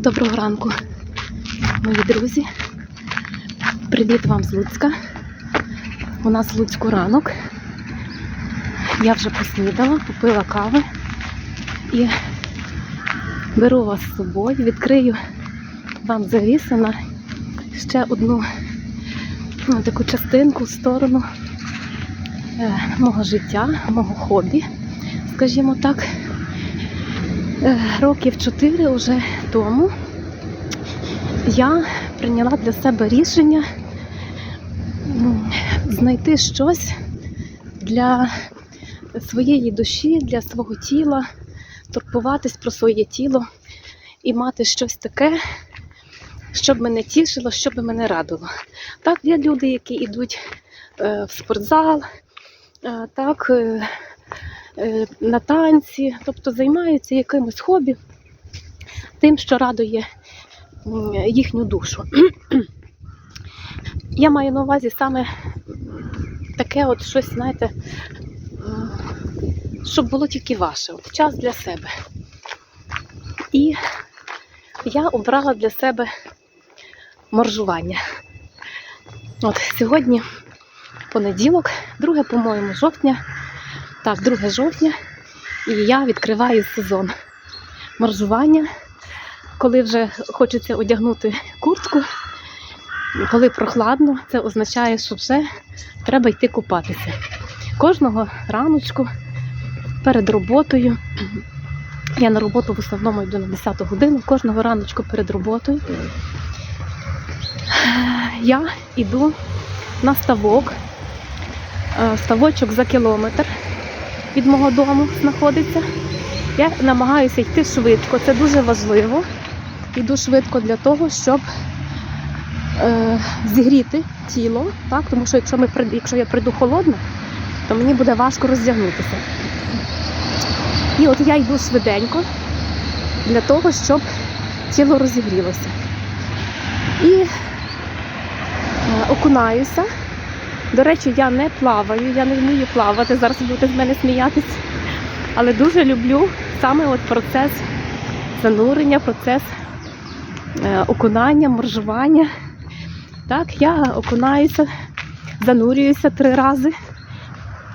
Доброго ранку, мої друзі. Привіт вам з Луцька. У нас Луцьку ранок. Я вже поснідала, попила кави і беру вас з собою, відкрию вам завісу на ще одну ну, таку частинку, сторону е, мого життя, мого хобі, скажімо так. Е, Років чотири вже тому я прийняла для себе рішення знайти щось для своєї душі, для свого тіла, турбуватись про своє тіло і мати щось таке, щоб мене тішило, щоб мене радило. Так, є люди, які йдуть е, в спортзал, е, так, е, на танці, тобто займаються якимось хобі, тим, що радує їхню душу. Я маю на увазі саме таке от щось, знаєте, щоб було тільки ваше, от час для себе. І я обрала для себе моржування. От сьогодні понеділок, 2, по-моєму, жовтня. Так, 2 жовтня, і я відкриваю сезон моржування, коли вже хочеться одягнути куртку, коли прохладно, це означає, що вже треба йти купатися. Кожного раночку перед роботою. Я на роботу в основному йду на 10 годину, кожного раночку перед роботою. Я йду на ставок. Е, Ставочок за кілометр від мого дому знаходиться. Я намагаюся йти швидко, це дуже важливо. Йду швидко для того, щоб е, зігріти тіло, так? тому що якщо, ми, якщо я прийду холодна, то мені буде важко роздягнутися. І от я йду швиденько для того, щоб тіло розігрілося. І е, окунаюся. До речі, я не плаваю, я не вмію плавати, зараз будете з мене сміятися. Але дуже люблю саме от процес занурення, процес окунання, моржування. Так, я окунаюся, занурююся три рази,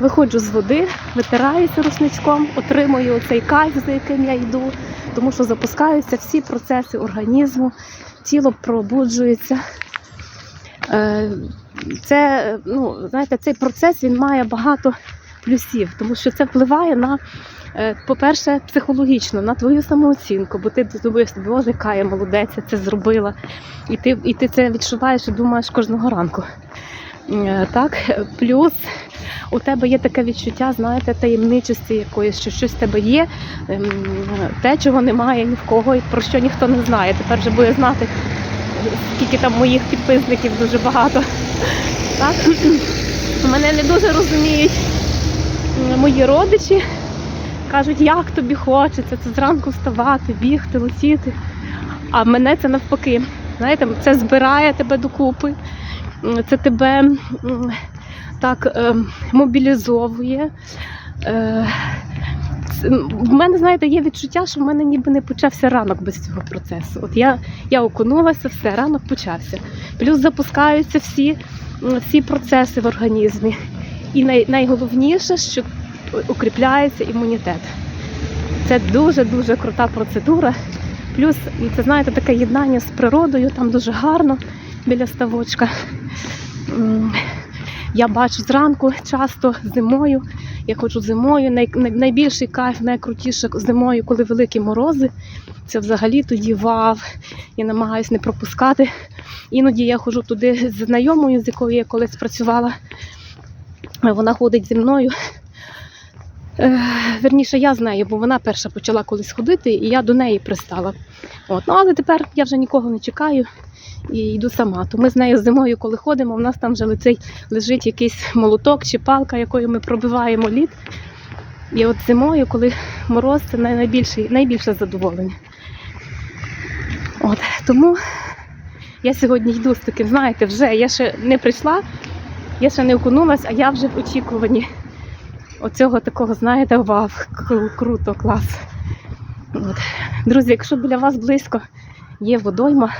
виходжу з води, витираюся рушничком, отримую цей кайф, за яким я йду, тому що запускаються всі процеси організму, тіло пробуджується. Е, Це, ну, знаєте, цей процес він має багато плюсів, тому що це впливає на, е, по-перше, психологічно, на твою самооцінку, бо ти думаєш, боже, яка я молодець, це зробила. І ти, і ти це відчуваєш і думаєш кожного ранку. Е, Так, плюс у тебе є таке відчуття, знаєте, таємничості якоїсь, що щось в тебе є, ем, те, чого немає ні в кого, і про що ніхто не знає. Тепер вже буде знати, скільки там моїх підписників дуже багато. Так? Мене не дуже розуміють мої родичі. Кажуть, як тобі хочеться, це зранку вставати, бігти, летіти. А мене це навпаки. Знаєте, це збирає тебе докупи, це тебе так е, мобілізовує. Е, в мене, знаєте, є відчуття, що в мене ніби не почався ранок без цього процесу. От я, я окунулася, все, ранок почався. Плюс запускаються всі, всі процеси в організмі. І най, найголовніше, що укріпляється імунітет. Це дуже-дуже крута процедура. Плюс, це знаєте, таке єднання з природою, там дуже гарно біля ставочка. Я бачу зранку часто зимою. Я ходжу зимою. Най, най- найбільший кайф, найкрутіше зимою, коли великі морози. Це взагалі тоді вау. Я намагаюся не пропускати. Іноді я ходжу туди з знайомою, з якою я колись працювала. Вона ходить зі мною. Верніше, я з нею, бо вона перша почала колись ходити, і я до неї пристала. От. Ну, але тепер я вже нікого не чекаю і йду сама. То ми з нею зимою, коли ходимо, в нас там вже летить, лежить якийсь молоток чи палка, якою ми пробиваємо лід. І от зимою, коли мороз, це най- найбільше, найбільше задоволення. От, тому я сьогодні йду з таким, знаєте, вже я ще не прийшла, я ще не окунулась, а я вже в очікуванні оцього такого, знаєте, кру- круто, клас. От. Друзі, якщо біля вас близько є водойма.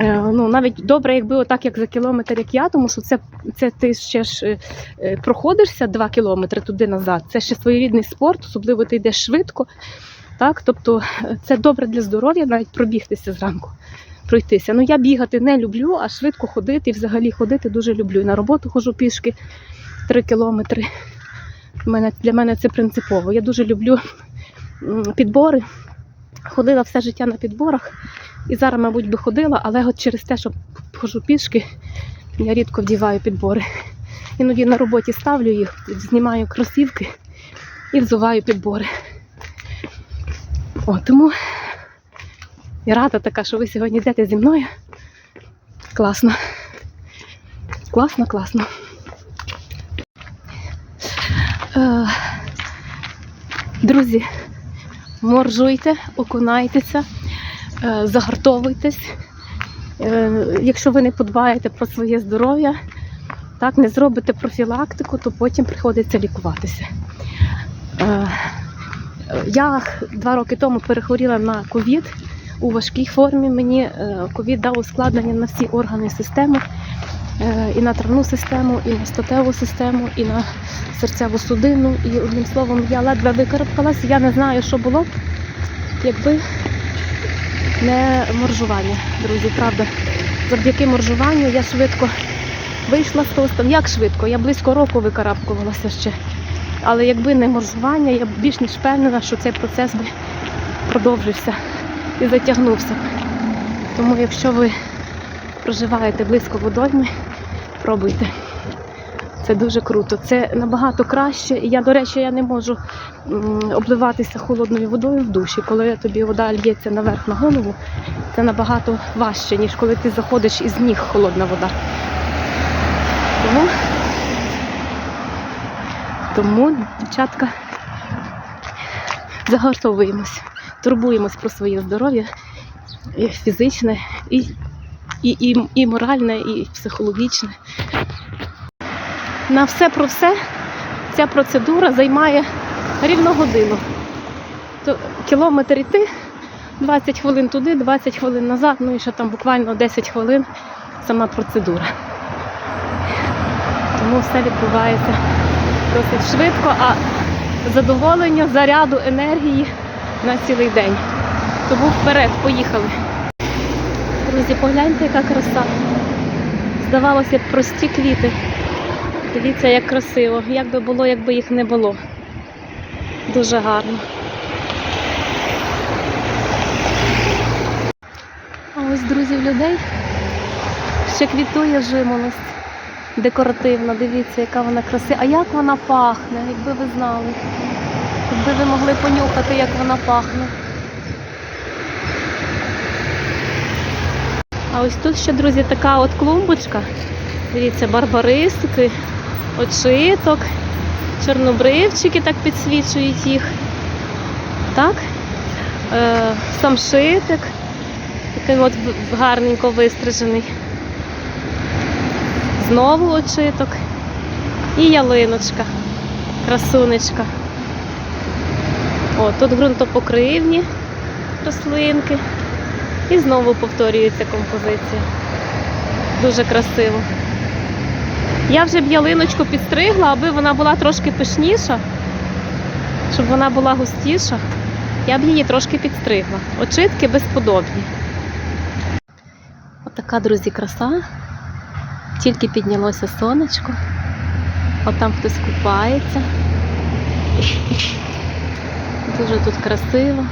Е, Ну, навіть добре, якби отак, як за кілометр, як я, тому що це, це ти ще ж е, е, проходишся 2 кілометри туди назад. Це ще своєрідний спорт, особливо ти йдеш швидко. Так? Тобто е, це добре для здоров'я, навіть пробігтися зранку, пройтися. Ну я бігати не люблю, а швидко ходити і взагалі ходити дуже люблю. І на роботу ходжу пішки 3 кілометри. Для мене це принципово. Я дуже люблю підбори. Ходила все життя на підборах. І зараз, мабуть, би ходила, але от через те, що ходжу пішки, я рідко вдіваю підбори. Іноді на роботі ставлю їх, знімаю кросівки і взуваю підбори. О, тому я рада така, що ви сьогодні йдете зі мною. Класно. Класно, класно. Е, Друзі, моржуйте, окунайтеся, е, загартовуйтесь. Е, Якщо ви не подбаєте про своє здоров'я, так, не зробите профілактику, то потім приходиться лікуватися. Я два роки тому перехворіла на ковід у важкій формі. Мені ковід дав ускладнення на всі органи системи, і на травну систему, і на статеву систему, і на серцево-судинну. І одним словом, я ледве викарабкалася. Я не знаю, що було б, якби не моржування, друзі, правда. Завдяки моржуванню я швидко вийшла з стану. Як швидко? Я близько року викарабкувалася ще. Але якби не моржування, я більш ніж впевнена, що цей процес би продовжився і затягнувся. Тому якщо ви проживаєте близько водойми, пробуйте. Це дуже круто. Це набагато краще. Я, до речі, я не можу обливатися холодною водою в душі. Коли тобі вода лється наверх на голову, це набагато важче, ніж коли ти заходиш із ніг холодна вода. Тому, тому дівчатка, загартовуємось, турбуємось про своє здоров'я і фізичне, і, і, і, і моральне, і психологічне. На все про все ця процедура займає рівно годину. Кілометр йти, 20 хвилин туди, 20 хвилин назад, ну і ще там буквально 10 хвилин сама процедура. Тому все відбувається досить швидко, а задоволення, заряду енергії на цілий день. Тому вперед, поїхали. Друзі, погляньте, яка краса. Здавалося б, прості квіти. Дивіться, як красиво. Як би було, якби їх не було. Дуже гарно. А ось, друзі, в людей ще квітує жимолость. Декоративна, дивіться, яка вона красива. А як вона пахне, якби ви знали. Якби ви могли понюхати, як вона пахне. А ось тут ще, друзі, така от клумбочка. Дивіться, барбарисики, очиток, чорнобривчики так підсвічують їх. Так? Е, самшитик, такий от гарненько вистрижений. Знову очиток. І ялиночка, красунечка. О, тут ґрунтопокривні рослинки. І знову повторюється композиція. Дуже красиво. Я вже б ялиночку підстригла, аби вона була трошки пишніша, щоб вона була густіша. Я б її трошки підстригла. Очитки безподобні. Отака, друзі, краса. Тільки піднялося сонечко. От там хтось купається. Дуже тут красиво.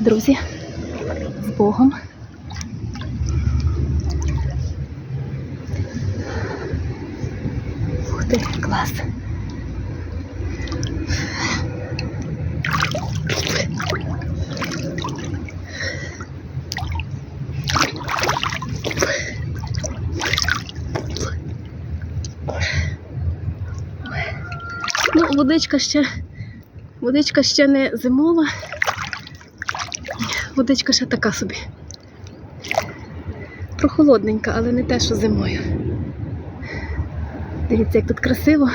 Друзі, з Богом. Ух ти, клас. Ну, водичка ще, водичка ще не зимова. Водичка ще така собі. Прохолодненька, але не те, що зимою. Дивіться, як тут красиво.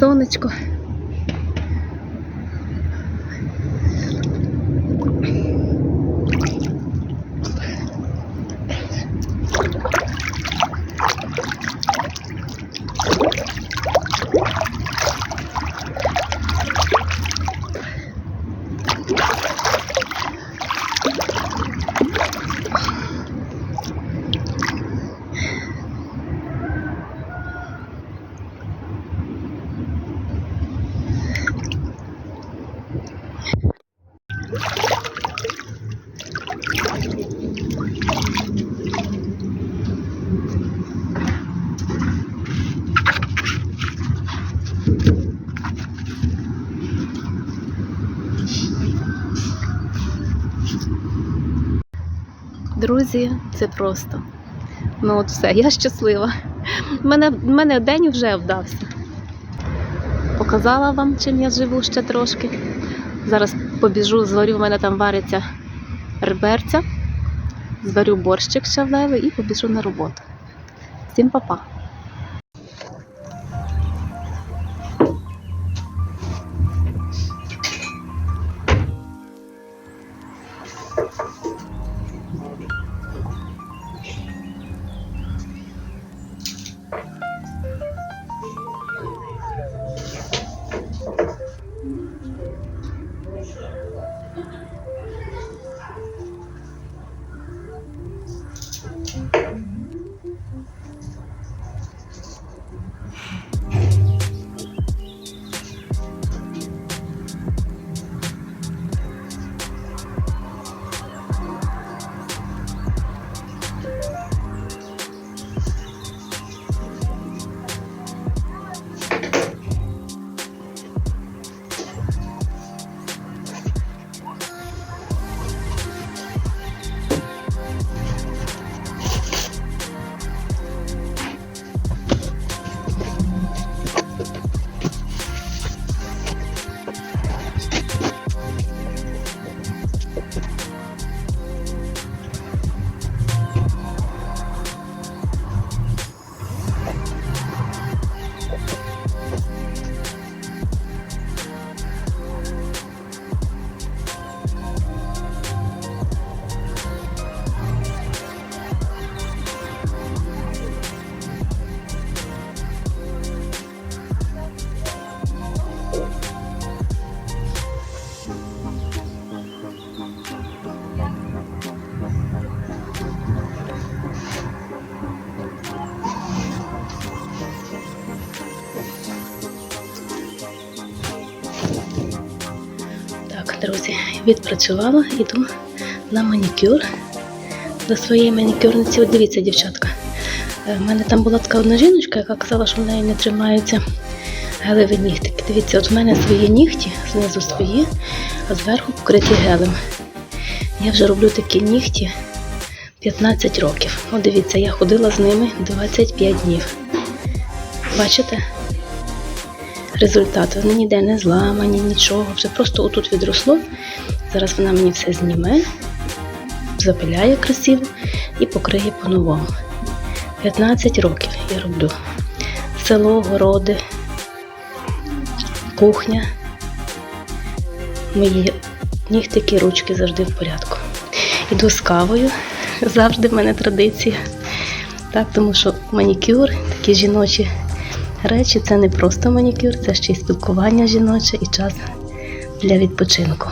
Сонечко. Друзі, це просто. Ну от все, я щаслива. У мене, мене день вже вдався. Показала вам, чим я живу ще трошки. Зараз побіжу, зварю, в мене там вариться реберця, зварю борщик шавлевий і побіжу на роботу. Всім па-па! Відпрацювала, йду на манікюр до своєї манікюрниці. От дивіться, дівчатка. е, В мене там була така одна жіночка, яка казала, що в неї не тримаються гелеві нігтики. Дивіться, от в мене свої нігті, знизу свої, а зверху покриті гелем. Я вже роблю такі нігті 15 років. От дивіться, я ходила з ними 25 днів. Бачите? Результат. Вони ніде не зламані, нічого. Вже просто отут відросло. Зараз вона мені все зніме, запиляє красиво і покриє по-новому. 15 років я роблю. Село, городи, кухня. Мої нігтики, ручки завжди в порядку. Іду з кавою, завжди в мене традиція. Так, тому що манікюр, такі жіночі речі це не просто манікюр, це ще й спілкування жіноче і час для відпочинку.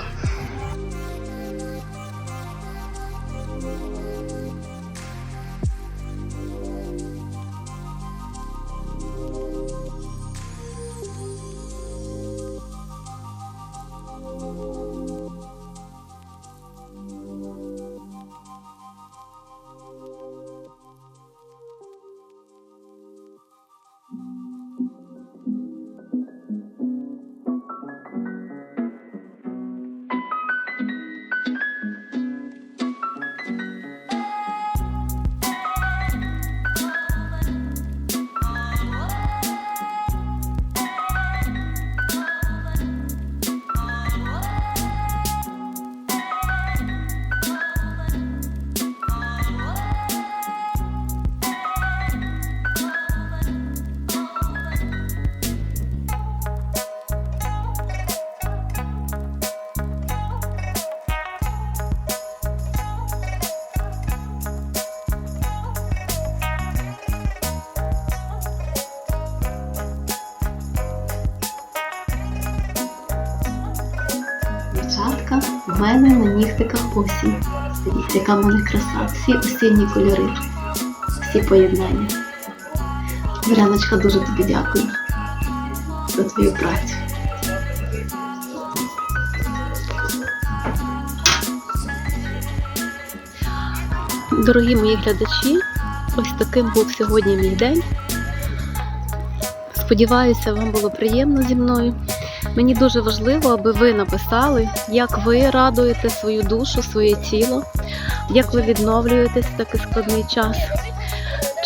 Нігтиках осінь. Яка мене краса. Всі осінні кольори, всі поєднання. Зоряночка, дуже тобі дякую за твою працю. Дорогі мої глядачі, ось таким був сьогодні мій день. Сподіваюся, вам було приємно зі мною. Мені дуже важливо, аби ви написали, як ви радуєте свою душу, своє тіло, як ви відновлюєтесь в такий складний час,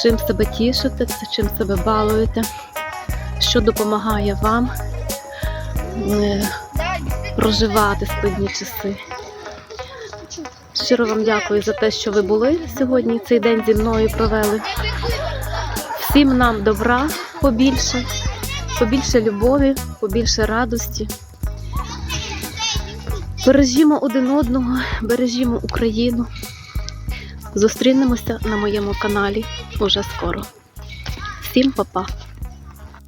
чим себе тішите, чим себе балуєте, що допомагає вам е, проживати складні часи. Щиро вам дякую за те, що ви були сьогодні, цей день зі мною провели. Всім нам добра побільше, побільше любові, побільше радості. Бережімо один одного, бережімо Україну. Зустрінемося на моєму каналі уже скоро. Всім па-па!